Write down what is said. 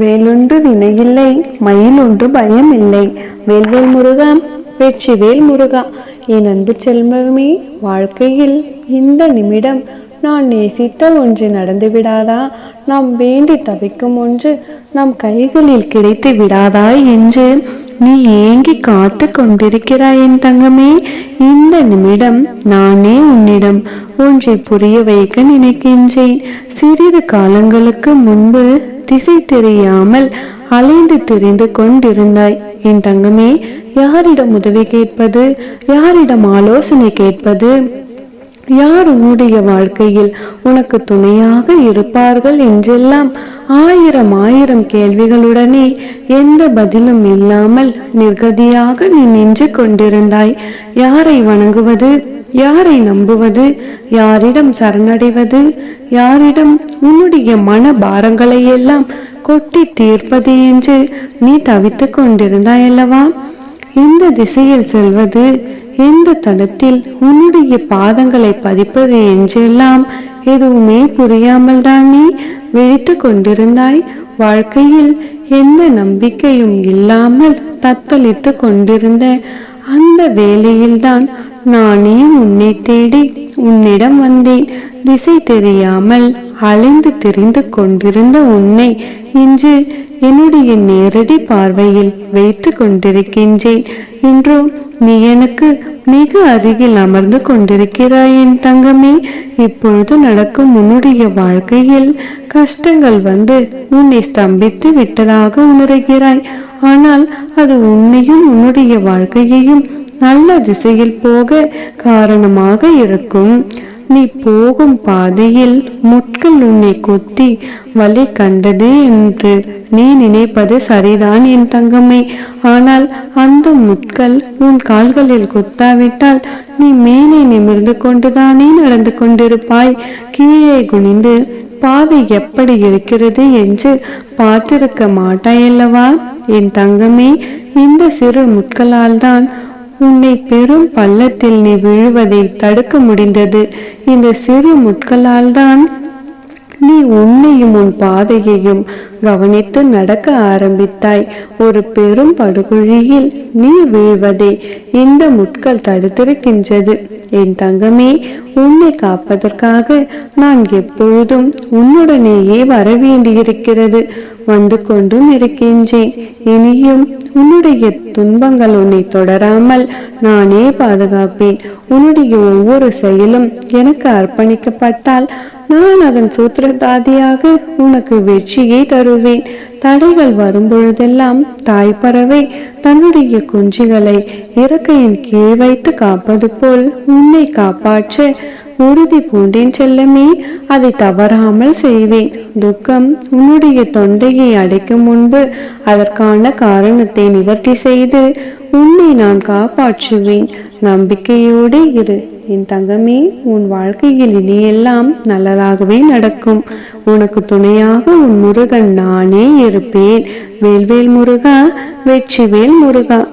வேலுண்டு வினையில்லை மயிலுண்டு பயம் இல்லை வேல்வேல் முருகா வெற்றி வேல் முருகா என் அன்பு செல்வமே வாழ்க்கையில் இந்த நிமிடம் நான் நேசித்த ஒன்று நடந்து விடாதா? நாம் வேண்டி தவிக்கும் ஒன்று நம் கைகளில் கிடைத்து விடாதா என்று நீ ஏங்கி காத்து கொண்டிருக்கிறாய் என் தங்கமே. இந்த நிமிடம் நானே உன்னிடம் ஒன்றை புரிய வைக்க நினைக்கின்றேன். சிறிது காலங்களுக்கு முன்பு திசை தெரியாமல் அலைந்து திரிந்து கொண்டிருந்தாய். என் தங்கமே யாரிடம் உதவி கேட்பது? யாரிடம் ஆலோசனை கேட்பது? யார் உன்னுடைய வாழ்க்கையில் உனக்கு துணையாக இருப்பார்கள் என்றெல்லாம் ஆயிரம் ஆயிரம் கேள்விகளுடனே எந்த பதிலும் இல்லாமல் நிர்கதியாக நீ நின்று கொண்டிருந்தாய். யாரை வணங்குவது? யாரை நம்புவது? யாரிடம் சரணடைவது? யாரிடம் உன்னுடைய மன பாரங்களை எல்லாம் கொட்டி தீர்ப்பது என்று நீ தவித்துக் கொண்டிருந்தாய் அல்லவா? எந்த திசையில் செல்வது? எந்த தடத்தில் உன்னுடைய பாதங்களை பதிப்பது என்றெல்லாம் எதுவுமே புரியாமல் தான் நீ விழித்து கொண்டிருந்தாய்? வாழ்க்கையில் எந்த நம்பிக்கையும் இல்லாமல் தத்தளித்து கொண்டிருந்த அந்த வேலையில்தான் நானே உன்னை தேடி உன்னிடம் வந்தேன். திசை தெரியாமல் அலைந்து திரிந்து கொண்டிருந்த உன்னை இன்று என்னுடைய நேரடி பார்வையில் வைத்து கொண்டிருக்கின்றேன். இன்றும் நீ எனக்கு மிக அருகில் அமர்ந்து கொண்டிருக்கிறாய் என் தங்கமே. இப்பொழுது நடக்கும் உன்னுடைய வாழ்க்கையில் கஷ்டங்கள் வந்து உன்னை ஸ்தம்பித்து விட்டதாக உணர்கிறாய். ஆனால் அது உன்னையும் உன்னுடைய வாழ்க்கையையும் நல்ல திசையில் போக காரணமாக இருக்கும். நீ போகும் பாதையில் முட்கள் உன்னை கொத்தி வலி கண்டது என்று நீ நினைப்பது சரிதான் என் தங்கமே ஆனால் அந்த முட்கள் உன் கால்களில் குத்தாவிட்டால் நீ மேலே நிமிர்ந்து கொண்டுதானே நடந்து கொண்டிருப்பாய். கீழே குனிந்து பாதை எப்படி இருக்கிறது என்று பார்த்திருக்க மாட்டாயல்லவா? என் தங்கமே இந்த சிறு முட்களால் தான் உன்னை பெரும் பள்ளத்தில் நீ விழுவதை தடுக்க முடிந்தது. இந்த சிறு முட்களால் தான் நீ உன்னையும் உன் பாதையையும் கவனித்து நடக்க ஆரம்பித்தாய். ஒரு பெரும் படுகுழியில் நீ வீழ்வதே இந்த முட்கள் தடுத்திருக்கின்றது. என் தங்கமே உன்னை காப்பதற்காக நான் எப்பொழுதும் உன்னுடனேயே வரவேண்டியிருக்கிறது. வந்து கொண்டும் இருக்கின்றேன். இனியும் உன்னுடைய துன்பங்கள் உன்னை தொடராமல் நானே பாதுகாப்பேன். உன்னுடைய ஒவ்வொரு செயலும் எனக்கு அர்ப்பணிக்கப்பட்டால் நான் அதன் சூத்திரதாதியாக உனக்கு வெற்றியை தருவேன். தடைகள் வரும்பொழுதெல்லாம் தாய் பறவை தன்னுடைய குஞ்சுகளை இறக்கையின் கீழ் வைத்து காப்பது போல் உன்னை காப்பாற்ற. உறுதி பூண்டேன் செல்லமே அதை தவறாமல் செய்வேன். துக்கம் உன்னுடைய தொண்டையை அடைக்கும் முன்பு அதற்கான காரணத்தை நிவர்த்தி செய்து உன்னை நான் காப்பாற்றுவேன். நம்பிக்கையோடு இரு. என் தங்கமே உன் வாழ்க்கையில் இனியெல்லாம் நல்லதாகவே நடக்கும். உனக்கு துணையாக உன் முருகன் நானே இருப்பேன். வேல்வேல் முருகா வெற்றிவேல் முருகா.